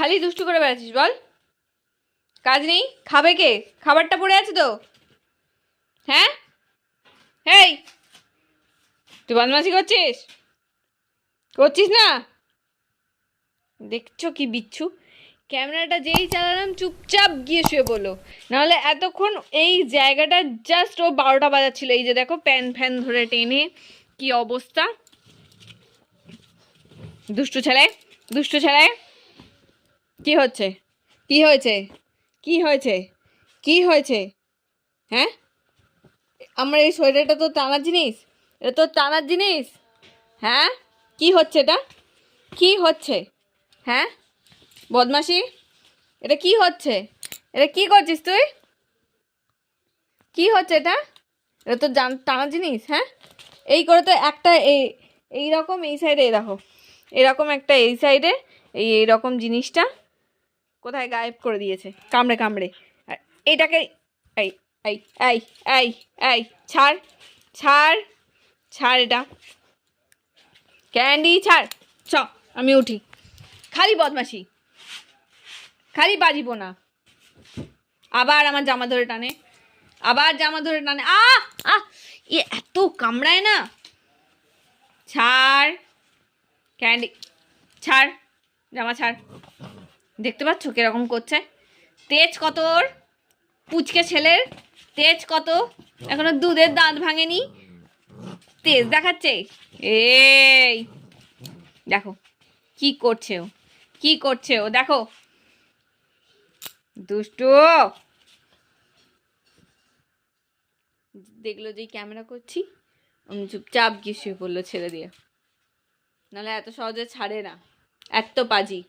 খালি দুষ্টু করে বেড়াচ্ছিস, বল। কাজ নেই? খাবে কে? খাবারটা পড়ে আছে তো? হ্যাঁ? হেই! তুই বদমাসি করছিস? করছিস না? দেখছ কি বিচ্ছু? ক্যামেরাটা যেই চালালাম, চুপচাপ গিয়ে শুয়ে পড়ল। নাহলে এতক্ষণ এই জায়গাটা জাস্ট ও বারোটা বাজাচ্ছিল। এই যে দেখো, প্যান ফ্যান ধরে টেনে কি অবস্থা? দুষ্টু ছেলে দুষ্টু ছেলে। কি হচ্ছে? কি হয়েছে? কি হয়েছে? কি হয়েছে? হ্যাঁ? আমার এই সোয়েটারটা তো টানার জিনিস। এটা তো টানার জিনিস। হ্যাঁ? কি হচ্ছে এটা? কি হচ্ছে? হ্যাঁ? বদমাসি এটা কি হচ্ছে? এটা কি করছিস তুই? কি হচ্ছে এটা? এটা তো জান টানা জিনিস হ্যাঁ? এই করে তো একটা এই এইরকম এই সাইডে এই দেখো। এরকম একটা এই সাইডে এই এইরকম জিনিসটা কোথায় গায়েব করে দিয়েছে? কামড়ে কামড়ে। এটাকে এই এই এই ছাড় ছাড় ছাড় এটা। ক্যান্ডি, ছাড়। চ, আমি উঠি। খালি বদমাসি খালি বাজিব না। আবার আমার জামা ধরে টানে। আবার জামা ধরে টানে। আ এ এত কামড়ায় না। ছাড়। ক্যান্ডি, ছাড়। জামা ছাড়। দেখতে পাচ্ছ কীরকম করছে? তেজ কত ওর? পুচকে ছেলের? তেজ কত? এখনও দুধের দাঁত ভাঙেনি। তেজ দেখাচ্ছে? এই! দেখো, কি করছে ও? কি করছে ও? দেখো। দুষ্টু! দেখল যে ক্যামেরা করছি আমি চুপচাপ গিয়ে শুয়ে পড়ল ছেড়ে দিয়ে। নাহলে এত সহজে ছাড়ে না। এত পাজি।